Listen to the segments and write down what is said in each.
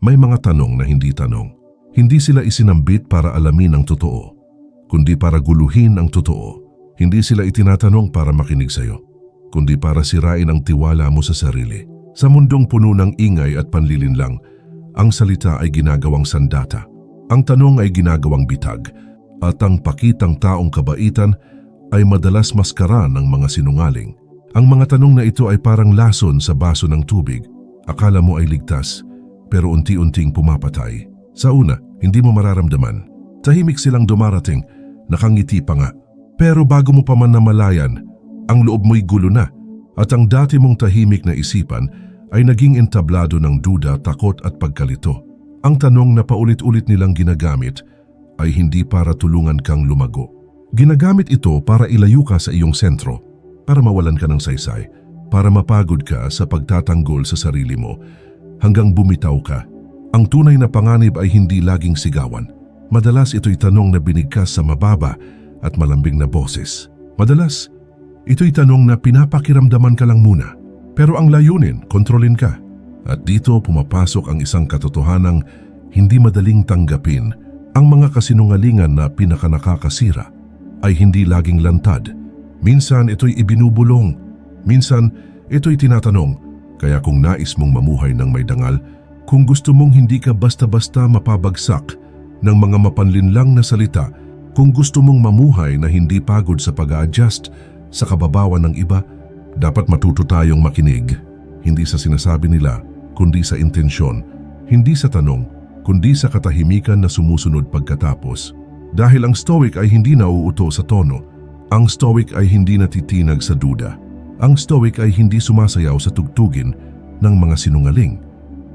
May mga tanong na hindi tanong. Hindi sila isinambit para alamin ang totoo, kundi para guluhin ang totoo. Hindi sila itinatanong para makinig sa'yo, kundi para sirain ang tiwala mo sa sarili. Sa mundong puno ng ingay at panlilinlang, ang salita ay ginagawang sandata. Ang tanong ay ginagawang bitag, at ang pakitang taong kabaitan ay madalas maskara ng mga sinungaling. Ang mga tanong na ito ay parang lason sa baso ng tubig. Akala mo ay ligtas, pero unti-unting pumapatay. Sa una, hindi mo mararamdaman. Tahimik silang dumarating, nakangiti pa nga. Pero bago mo pa man namalayan, ang loob mo'y gulo na at ang dati mong tahimik na isipan ay naging entablado ng duda, takot at pagkalito. Ang tanong na paulit-ulit nilang ginagamit ay hindi para tulungan kang lumago. Ginagamit ito para ilayo ka sa iyong sentro, para mawalan ka ng saysay, para mapagod ka sa pagtatanggol sa sarili mo hanggang bumitaw ka. Ang tunay na panganib ay hindi laging sigawan. Madalas ito'y tanong na binigkas sa mababa at malambing na boses. Madalas, ito'y tanong na pinapakiramdaman ka lang muna. Pero ang layunin, kontrolin ka. At dito pumapasok ang isang katotohanang hindi madaling tanggapin. Ang mga kasinungalingan na pinakanakakasira ay hindi laging lantad. Minsan ito'y ibinubulong. Minsan ito'y tinatanong. Kaya kung nais mong mamuhay ng may dangal, kung gusto mong hindi ka basta-basta mapabagsak ng mga mapanlinlang na salita, kung gusto mong mamuhay na hindi pagod sa pag-a-adjust sa kababawan ng iba, dapat matuto tayong makinig. Hindi sa sinasabi nila, kundi sa intensyon. Hindi sa tanong, kundi sa katahimikan na sumusunod pagkatapos. Dahil ang stoic ay hindi nauuto sa tono. Ang stoic ay hindi natitinag sa duda. Ang stoic ay hindi sumasayaw sa tugtugin ng mga sinungaling.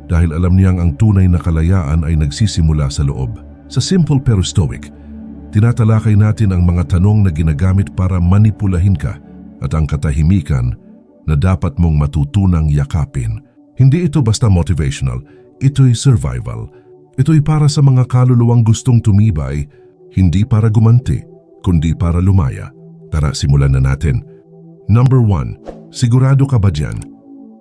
Dahil alam niyang ang tunay na kalayaan ay nagsisimula sa loob. Sa simple pero stoic, tinatalakay natin ang mga tanong na ginagamit para manipulahin ka at ang katahimikan na dapat mong matutunang yakapin. Hindi ito basta motivational, ito'y survival. Ito'y para sa mga kaluluwang gustong tumibay, hindi para gumanti, kundi para lumaya. Tara, simulan na natin. Number one, sigurado ka ba dyan?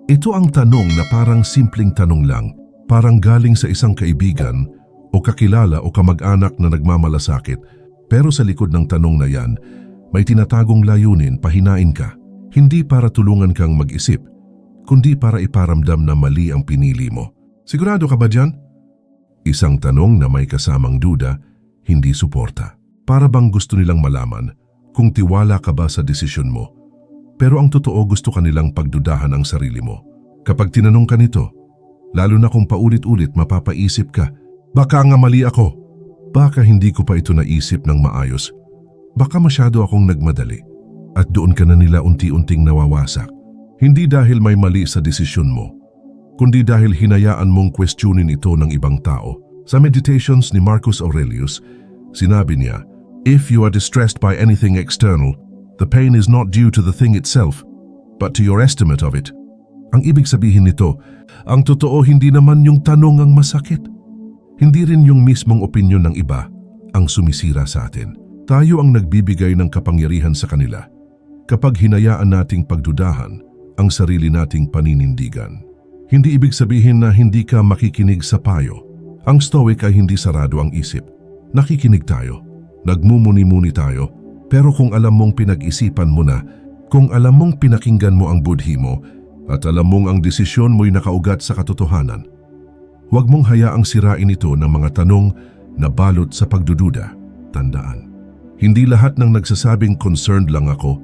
Ito ang tanong na parang simpleng tanong lang, parang galing sa isang kaibigan o kakilala o kamag-anak na nagmamalasakit. Pero sa likod ng tanong na yan, may tinatagong layunin, pahinain ka. Hindi para tulungan kang mag-isip, kundi para iparamdam na mali ang pinili mo. Sigurado ka ba dyan? Isang tanong na may kasamang duda, hindi suporta. Para bang gusto nilang malaman kung tiwala ka ba sa desisyon mo. Pero ang totoo gusto kanilang pagdudahan ang sarili mo. Kapag tinanong ka nito, lalo na kung paulit-ulit mapapaisip ka, baka nga mali ako. Baka hindi ko pa ito naisip ng maayos. Baka masyado akong nagmadali. At doon ka na nila unti-unting nawawasak. Hindi dahil may mali sa desisyon mo, kundi dahil hinayaan mong questionin ito ng ibang tao. Sa meditations ni Marcus Aurelius, sinabi niya, If you are distressed by anything external, the pain is not due to the thing itself, but to your estimate of it. Ang ibig sabihin nito, ang totoo hindi naman yung tanong ang masakit. Hindi rin yung mismong opinyon ng iba ang sumisira sa atin. Tayo ang nagbibigay ng kapangyarihan sa kanila kapag hinayaan nating pagdudahan ang sarili nating paninindigan. Hindi ibig sabihin na hindi ka makikinig sa payo. Ang stoic ay hindi sarado ang isip. Nakikinig tayo, nagmumuni-muni tayo, pero kung alam mong pinag-isipan mo na, kung alam mong pinakinggan mo ang budhi mo, at alam mong ang desisyon mo'y nakaugat sa katotohanan, huwag mong hayaang sirain ito ng mga tanong na balot sa pagdududa. Tandaan, hindi lahat ng nagsasabing concerned lang ako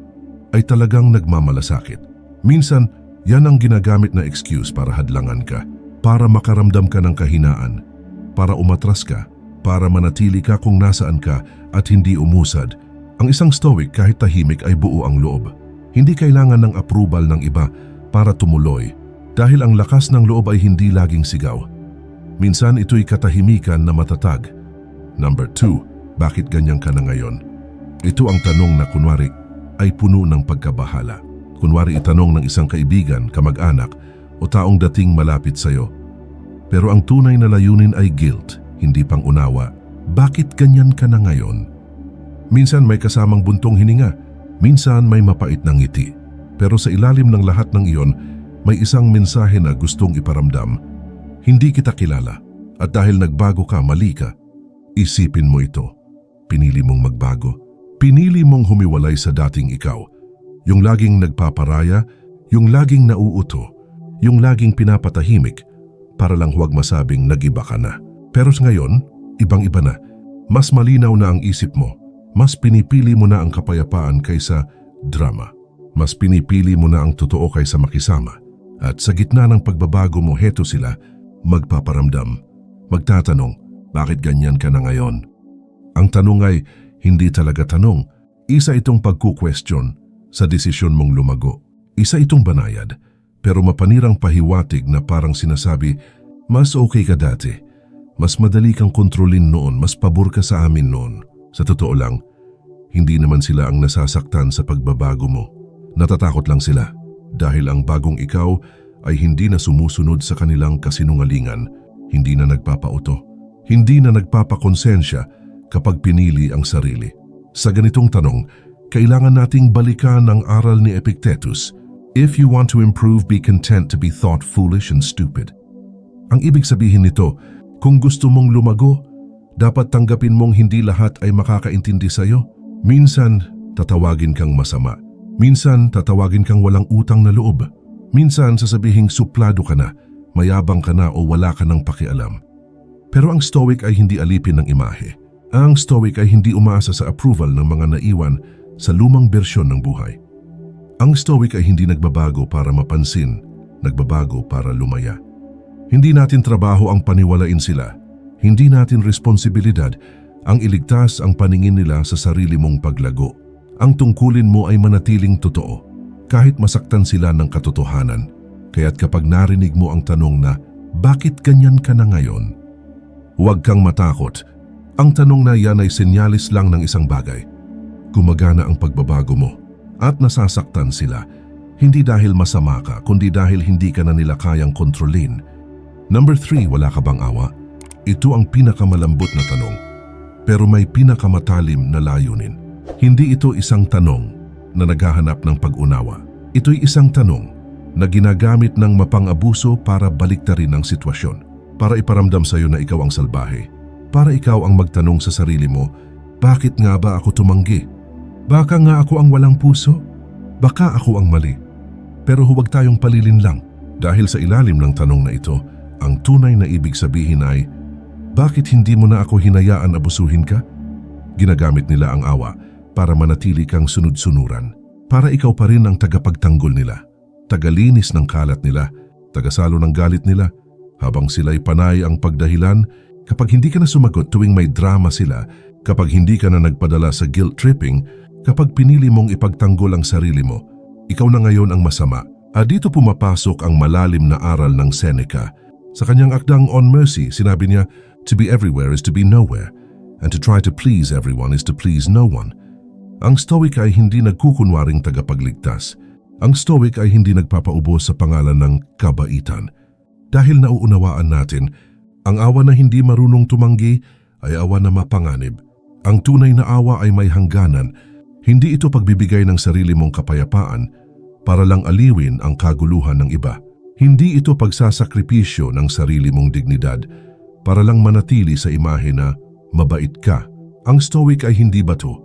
ay talagang nagmamalasakit. Minsan, yan ang ginagamit na excuse para hadlangan ka, para makaramdam ka ng kahinaan, para umatras ka, para manatili ka kung nasaan ka at hindi umusad. Ang isang stoic kahit tahimik ay buo ang loob. Hindi kailangan ng approval ng iba para tumuloy dahil ang lakas ng loob ay hindi laging sigaw. Minsan ito'y katahimikan na matatag. Number two, bakit ganyan ka na ngayon? Ito ang tanong na kunwari ay puno ng pagkabahala. Kunwari itanong ng isang kaibigan, kamag-anak o taong dating malapit sa iyo. Pero ang tunay na layunin ay guilt, hindi pang unawa. Bakit ganyan ka na ngayon? Minsan may kasamang buntong hininga, minsan may mapait ng ngiti. Pero sa ilalim ng lahat ng iyon, may isang mensahe na gustong iparamdam. Hindi kita kilala, At dahil nagbago ka, mali ka, isipin mo ito. Pinili mong magbago. Pinili mong humiwalay sa dating ikaw. Yung laging nagpaparaya, yung laging nauuto, yung laging pinapatahimik para lang huwag masabing nagiba ka na. Pero ngayon, ibang-iba na. Mas malinaw na ang isip mo. Mas pinipili mo na ang kapayapaan kaysa drama. Mas pinipili mo na ang totoo kaysa makisama. At sa gitna ng pagbabago mo, heto sila, magpaparamdam. Magtatanong, bakit ganyan ka na ngayon? Ang tanong ay, hindi talaga tanong. Isa itong pagku-question sa desisyon mong lumago. Isa itong banayad, pero mapanirang pahiwatig na parang sinasabi, mas okay ka dati. Mas madali kang kontrolin noon, mas pabor ka sa amin noon. Sa totoo lang, hindi naman sila ang nasasaktan sa pagbabago mo. Natatakot lang sila dahil ang bagong ikaw ay hindi na sumusunod sa kanilang kasinungalingan, hindi na nagpapauto, hindi na nagpapakonsensya kapag pinili ang sarili. Sa ganitong tanong, kailangan nating balikan ang aral ni Epictetus, If you want to improve, be content to be thought foolish and stupid. Ang ibig sabihin nito, kung gusto mong lumago, dapat tanggapin mong hindi lahat ay makakaintindi sa'yo. Minsan, tatawagin kang masama. Minsan, tatawagin kang walang utang na loob. Minsan, sasabihing suplado ka na, mayabang ka na o wala ka ng pakialam. Pero ang Stoic ay hindi alipin ng imahe. Ang Stoic ay hindi umaasa sa approval ng mga naiwan sa lumang bersyon ng buhay. Ang Stoic ay hindi nagbabago para mapansin, nagbabago para lumaya. Hindi natin trabaho ang paniwalain sila. Hindi natin responsibilidad ang iligtas ang paningin nila sa sarili mong paglago. Ang tungkulin mo ay manatiling totoo, kahit masaktan sila ng katotohanan. Kaya't kapag narinig mo ang tanong na, bakit ganyan ka na ngayon? Huwag kang matakot. Ang tanong na yan ay senyalis lang ng isang bagay. Gumagana ang pagbabago mo at nasasaktan sila, hindi dahil masama ka, kundi dahil hindi ka na nila kayang kontrolin. Number three, wala ka bang awa? Ito ang pinakamalambot na tanong, pero may pinakamatalim na layunin. Hindi ito isang tanong na naghahanap ng pag-unawa. Ito'y isang tanong na ginagamit ng mapang-abuso para baliktarin ang sitwasyon, para iparamdam sa iyo na ikaw ang salbahe, para ikaw ang magtanong sa sarili mo, bakit nga ba ako tumanggi? Baka nga ako ang walang puso? Baka ako ang mali? Pero huwag tayong palilin lang dahil sa ilalim ng tanong na ito, ang tunay na ibig sabihin ay, bakit hindi mo na ako hinayaan abusuhin ka? Ginagamit nila ang awa para manatili kang sunod-sunuran, para ikaw pa rin ang tagapagtanggol nila, tagalinis ng kalat nila, tagasalo ng galit nila, habang sila'y panay ang pagdahilan kapag hindi ka na sumagot tuwing may drama sila, kapag hindi ka na nagpadala sa guilt tripping, kapag pinili mong ipagtanggol ang sarili mo, ikaw na ngayon ang masama. At dito pumapasok ang malalim na aral ng Seneca. Sa kanyang akdang On Mercy, sinabi niya, To be everywhere is to be nowhere, and to try to please everyone is to please no one. Ang Stoic ay hindi nagkukunwaring tagapagligtas. Ang Stoic ay hindi nagpapaubos sa pangalan ng kabaitan. Dahil nauunawaan natin, ang awa na hindi marunong tumanggi ay awa na mapanganib. Ang tunay na awa ay may hangganan. Hindi ito pagbibigay ng sarili mong kapayapaan para lang aliwin ang kaguluhan ng iba. Hindi ito pagsasakripisyo ng sarili mong dignidad para lang manatili sa imahe na mabait ka. Ang Stoic ay hindi bato.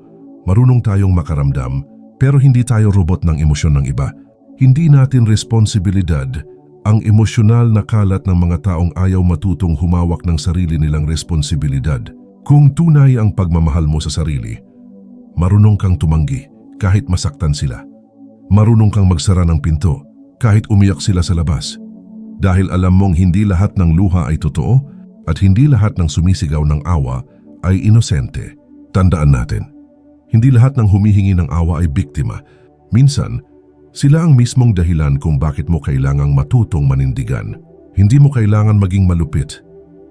Marunong tayong makaramdam pero hindi tayo robot ng emosyon ng iba. Hindi natin responsibilidad ang emosyonal na kalat ng mga taong ayaw matutong humawak ng sarili nilang responsibilidad. Kung tunay ang pagmamahal mo sa sarili, marunong kang tumanggi kahit masaktan sila. Marunong kang magsara ng pinto kahit umiyak sila sa labas. Dahil alam mong hindi lahat ng luha ay totoo at hindi lahat ng sumisigaw ng awa ay inosente. Tandaan natin, hindi lahat ng humihingi ng awa ay biktima. Minsan, sila ang mismong dahilan kung bakit mo kailangang matutong manindigan. Hindi mo kailangan maging malupit,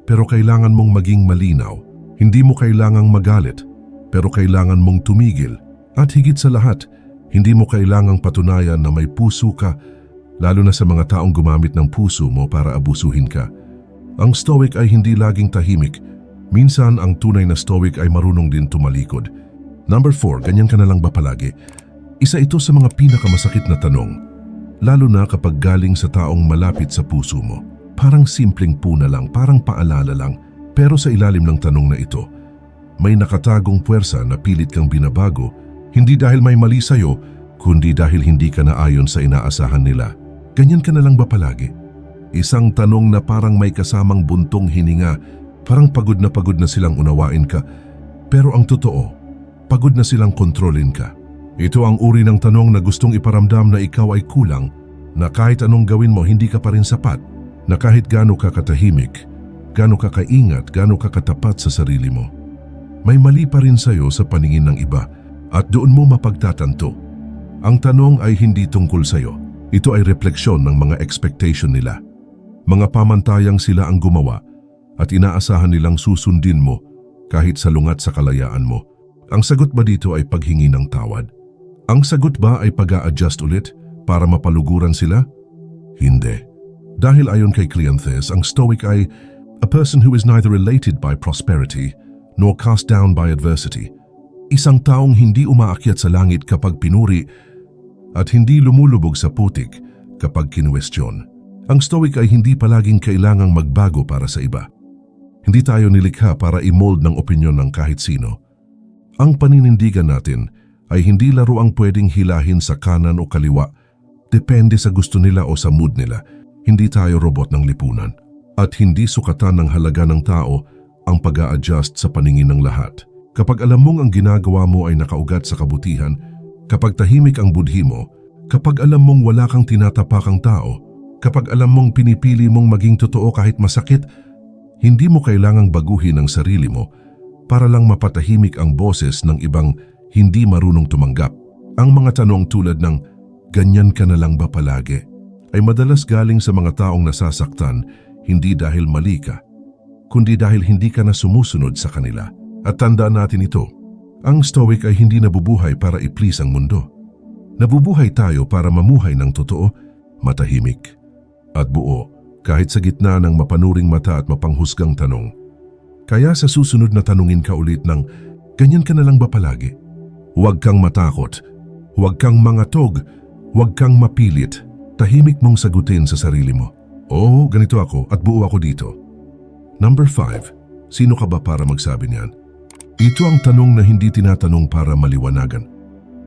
pero kailangan mong maging malinaw. Hindi mo kailangang magalit, pero kailangan mong tumigil. At higit sa lahat, hindi mo kailangang patunayan na may puso ka, lalo na sa mga taong gumamit ng puso mo para abusuhin ka. Ang stoic ay hindi laging tahimik. Minsan ang tunay na stoic ay marunong din tumalikod. Number 4, ganyan ka na lang ba palagi? Isa ito sa mga pinakamasakit na tanong, lalo na kapag galing sa taong malapit sa puso mo. Parang simpleng puna lang, parang paalala lang. Pero sa ilalim ng tanong na ito, may nakatagong puwersa na pilit kang binabago, hindi dahil may mali sa'yo, kundi dahil hindi ka naayon sa inaasahan nila. Ganyan ka na lang ba palagi? Isang tanong na parang may kasamang buntong hininga, parang pagod na pagod na silang unawain ka. Pero ang totoo, pagod na silang kontrolin ka. Ito ang uri ng tanong na gustong iparamdam na ikaw ay kulang, na kahit anong gawin mo hindi ka pa rin sapat, na kahit gaano ka katahimik, gaano ka kaingat, gaano ka katapat sa sarili mo. May mali pa rin sa'yo sa paningin ng iba at doon mo mapagtatanto. Ang tanong ay hindi tungkol sa'yo. Ito ay refleksyon ng mga expectation nila. Mga pamantayang sila ang gumawa at inaasahan nilang susundin mo kahit salungat sa kalayaan mo. Ang sagot ba dito ay paghingi ng tawad? Ang sagot ba ay pag adjust ulit para mapaluguran sila? Hindi. Dahil ayon kay Cleanthes, ang Stoic ay a person who is neither elated by prosperity nor cast down by adversity. Isang taong hindi umaakyat sa langit kapag pinuri at hindi lumulubog sa putik kapag kinwestiyon. Ang Stoic ay hindi palaging kailangang magbago para sa iba. Hindi tayo nilikha para i-mold ng opinyon ng kahit sino. Ang paninindigan natin ay hindi laro ang pwedeng hilahin sa kanan o kaliwa. Depende sa gusto nila o sa mood nila. Hindi tayo robot ng lipunan. At hindi sukatan ng halaga ng tao ang pag adjust sa paningin ng lahat. Kapag alam mong ang ginagawa mo ay nakaugat sa kabutihan, kapag tahimik ang budhi mo, kapag alam mong wala kang tinatapakang tao, kapag alam mong pinipili mong maging totoo kahit masakit, hindi mo kailangang baguhin ang sarili mo para lang mapatahimik ang boses ng ibang hindi marunong tumanggap. Ang mga tanong tulad ng, ganyan ka na lang ba palagi? ay madalas galing sa mga taong nasasaktan hindi dahil mali ka, kundi dahil hindi ka na sumusunod sa kanila. At tandaan natin ito, ang Stoic ay hindi nabubuhay para i-please ang mundo. Nabubuhay tayo para mamuhay ng totoo, matahimik, at buo kahit sa gitna ng mapanuring mata at mapanghusgang tanong. Kaya sa susunod na tanungin ka ulit ng, ganyan ka na lang ba palagi? Huwag kang matakot, huwag kang mangatog, huwag kang mapilit. Tahimik mong sagutin sa sarili mo. Oo, ganito ako at buo ako dito. Number 5. Sino ka ba para magsabi niyan? Ito ang tanong na hindi tinatanong para maliwanagan,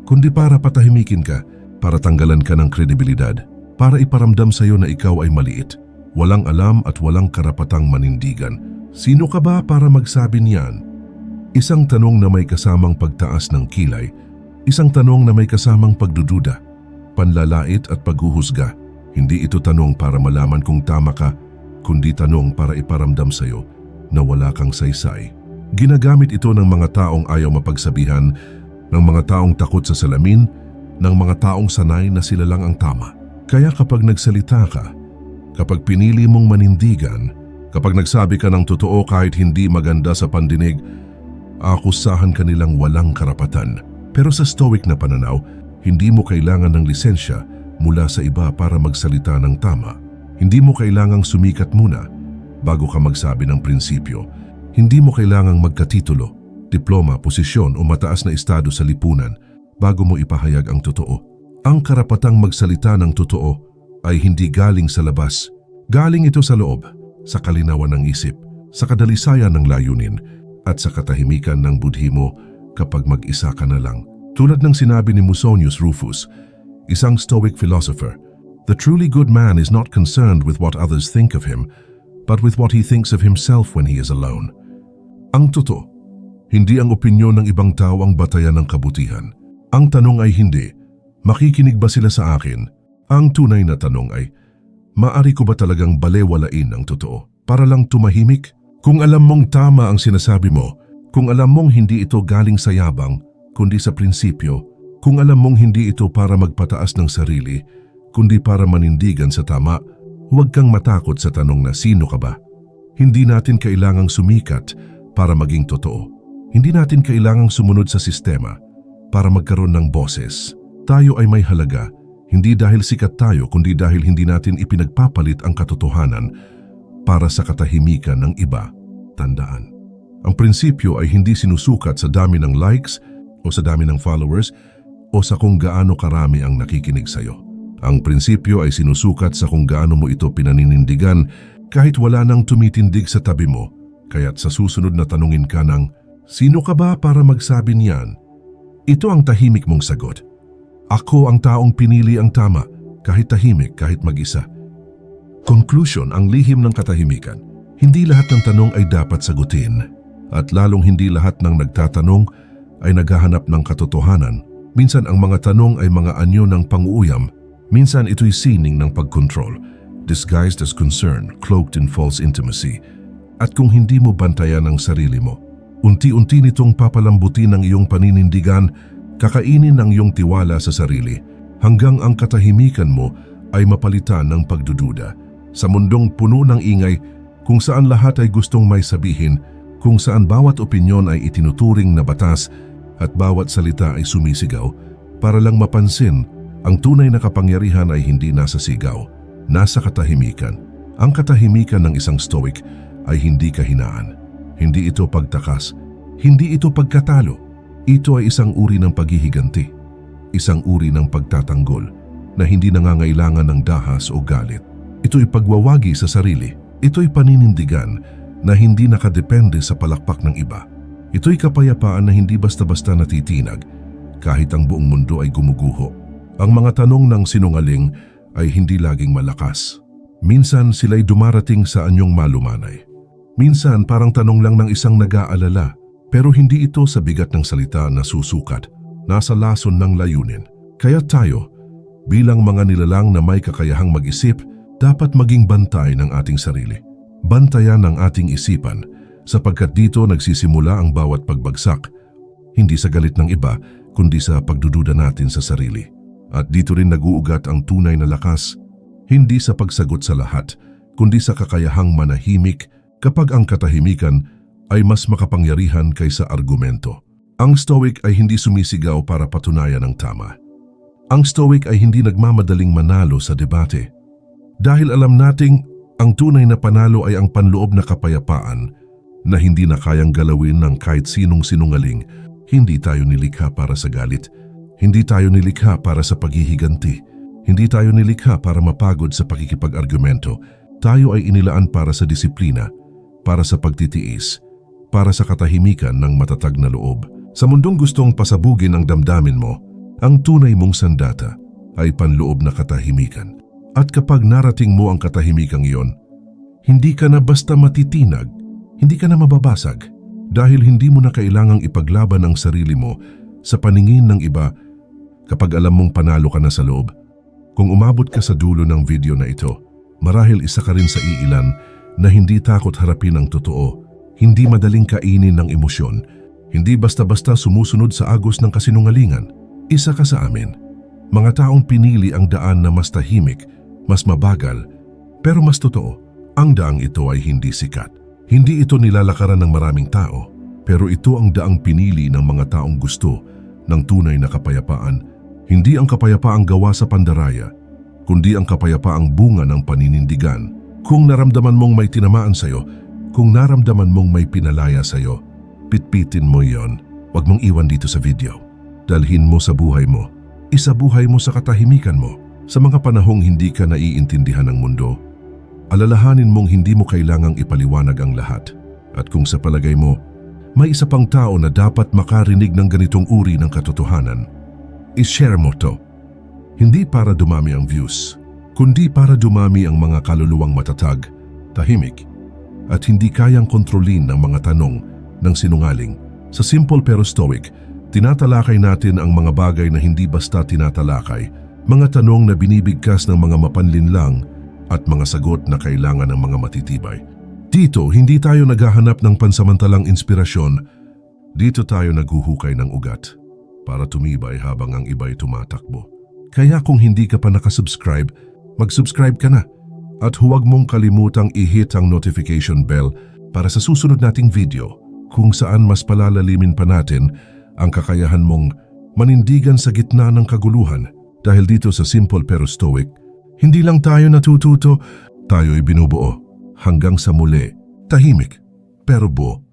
kundi para patahimikin ka, para tanggalan ka ng kredibilidad, para iparamdam sa iyo na ikaw ay maliit, walang alam at walang karapatang manindigan. Sino ka ba para magsabi niyan? Isang tanong na may kasamang pagtaas ng kilay, isang tanong na may kasamang pagdududa, panlalait at paghuhusga. Hindi ito tanong para malaman kung tama ka, kundi tanong para iparamdam sa iyo na wala kang saysay. Ginagamit ito ng mga taong ayaw mapagsabihan, ng mga taong takot sa salamin, ng mga taong sanay na sila lang ang tama. Kaya kapag nagsalita ka, kapag pinili mong manindigan, kapag nagsabi ka ng totoo kahit hindi maganda sa pandinig, akusahan ka nilang walang karapatan. Pero sa stoic na pananaw, hindi mo kailangan ng lisensya mula sa iba para magsalita ng tama. Hindi mo kailangang sumikat muna bago ka magsabi ng prinsipyo. Hindi mo kailangang magkatitulo, diploma, posisyon o mataas na estado sa lipunan bago mo ipahayag ang totoo. Ang karapatang magsalita ng totoo ay hindi galing sa labas. Galing ito sa loob, sa kalinawan ng isip, sa kadalisayan ng layunin, at sa katahimikan ng budhi mo kapag mag-isa ka na lang. Tulad ng sinabi ni Musonius Rufus, isang Stoic philosopher, the truly good man is not concerned with what others think of him, but with what he thinks of himself when he is alone. Ang totoo, hindi ang opinyon ng ibang tao ang batayan ng kabutihan. Ang tanong ay hindi, makikinig ba sila sa akin? Ang tunay na tanong ay, maari ko ba talagang balewalain ang totoo para lang tumahimik? Kung alam mong tama ang sinasabi mo, kung alam mong hindi ito galing sa yabang, kundi sa prinsipyo, kung alam mong hindi ito para magpataas ng sarili, kundi para manindigan sa tama, huwag kang matakot sa tanong na sino ka ba. Hindi natin kailangang sumikat para maging totoo. Hindi natin kailangang sumunod sa sistema para magkaroon ng boses. Tayo ay may halaga, hindi dahil sikat tayo kundi dahil hindi natin ipinagpapalit ang katotohanan para sa katahimikan ng iba. Tandaan. Ang prinsipyo ay hindi sinusukat sa dami ng likes o sa dami ng followers o sa kung gaano karami ang nakikinig sa iyo. Ang prinsipyo ay sinusukat sa kung gaano mo ito pinaninindigan Kahit wala nang tumitindig sa tabi mo, kaya't sa susunod na tanungin ka ng, Sino ka ba para magsabi niyan? Ito ang tahimik mong sagot. Ako ang taong pinili ang tama, kahit tahimik, kahit mag-isa. Conclusion ang lihim ng katahimikan. Hindi lahat ng tanong ay dapat sagutin. At lalong hindi lahat ng nagtatanong ay naghahanap ng katotohanan. Minsan ang mga tanong ay mga anyo ng panguuyam. Minsan ito'y sining ng pagkontrol. Disguised as concern, cloaked in false intimacy. At kung hindi mo bantayan ang sarili mo, unti-unti nitong papalambutin ang iyong paninindigan, kakainin ang iyong tiwala sa sarili, hanggang ang katahimikan mo ay mapalitan ng pagdududa. Sa mundong puno ng ingay, kung saan lahat ay gustong may sabihin, kung saan bawat opinyon ay itinuturing na batas at bawat salita ay sumisigaw, para lang mapansin, ang tunay na kapangyarihan ay hindi nasa sigaw, nasa katahimikan. Ang katahimikan ng isang stoic ay hindi kahinaan. Hindi ito pagtakas, hindi ito pagkatalo. Ito ay isang uri ng paghihiganti, isang uri ng pagtatanggol na hindi nangangailangan ng dahas o galit. Ito'y pagwawagi sa sarili. Ito'y paninindigan na hindi nakadepende sa palakpak ng iba. Ito'y kapayapaan na hindi basta-basta natitinag kahit ang buong mundo ay gumuguho. Ang mga tanong ng sinungaling ay hindi laging malakas. Minsan sila'y dumarating sa anyong malumanay. Minsan parang tanong lang ng isang nag-aalala pero hindi ito sa bigat ng salita na susukat. Nasa lason ng layunin. Kaya tayo, bilang mga nilalang na may kakayahang mag-isip, dapat maging bantay ng ating sarili. Bantayan ang ating isipan sapagkat dito nagsisimula ang bawat pagbagsak, hindi sa galit ng iba kundi sa pagdududa natin sa sarili. At dito rin naguugat ang tunay na lakas, hindi sa pagsagot sa lahat, kundi sa kakayahang manahimik kapag ang katahimikan ay mas makapangyarihan kaysa argumento. Ang Stoic ay hindi sumisigaw para patunayan ang tama. Ang Stoic ay hindi nagmamadaling manalo sa debate. Dahil alam nating ang tunay na panalo ay ang panloob na kapayapaan na hindi na kayang galawin ng kahit sinong sinungaling, hindi tayo nilikha para sa galit, hindi tayo nilikha para sa paghihiganti, hindi tayo nilikha para mapagod sa pakikipag-argumento, tayo ay inilaan para sa disiplina, para sa pagtitiis, para sa katahimikan ng matatag na loob. Sa mundong gustong pasabugin ang damdamin mo, ang tunay mong sandata ay panloob na katahimikan. At kapag narating mo ang katahimikang iyon, hindi ka na basta matitinag, hindi ka na mababasag dahil hindi mo na kailangang ipaglaban ang sarili mo sa paningin ng iba kapag alam mong panalo ka na sa loob. Kung umabot ka sa dulo ng video na ito, marahil isa ka rin sa iilan na hindi takot harapin ang totoo, hindi madaling kainin ng emosyon, hindi basta-basta sumusunod sa agos ng kasinungalingan. Isa ka sa amin. Mga taong pinili ang daan na mas tahimik, mas mabagal, pero mas totoo. Ang daang ito ay hindi sikat. Hindi ito nilalakaran ng maraming tao, pero ito ang daang pinili ng mga taong gusto ng tunay na kapayapaan. Hindi ang kapayapaang gawa sa pandaraya, kundi ang kapayapaang bunga ng paninindigan. Kung naramdaman mong may tinamaan sa'yo, kung naramdaman mong may pinalaya sa'yo, pitpitin mo yon. Huwag mong iwan dito sa video. Dalhin mo sa buhay mo. Isabuhay mo sa katahimikan mo. Sa mga panahong hindi ka naiintindihan ng mundo, alalahanin mong hindi mo kailangang ipaliwanag ang lahat. At kung sa palagay mo, may isa pang tao na dapat makarinig ng ganitong uri ng katotohanan, ishare mo to. Hindi para dumami ang views, kundi para dumami ang mga kaluluwang matatag, tahimik, at hindi kayang kontrolin ng mga tanong ng sinungaling. Sa simple pero stoic, tinatalakay natin ang mga bagay na hindi basta tinatalakay, mga tanong na binibigkas ng mga mapanlinlang at mga sagot na kailangan ng mga matitibay. Dito, hindi tayo naghahanap ng pansamantalang inspirasyon. Dito tayo naghuhukay ng ugat para tumibay habang ang iba'y tumatakbo. Kaya kung hindi ka pa nakasubscribe, mag-subscribe ka na. At huwag mong kalimutang i-hit ang notification bell para sa susunod nating video kung saan mas palalalimin pa natin ang kakayahan mong manindigan sa gitna ng kaguluhan dahil dito sa simple pero stoic, hindi lang tayo natututo, tayo'y binubuo hanggang sa muli, tahimik pero buo.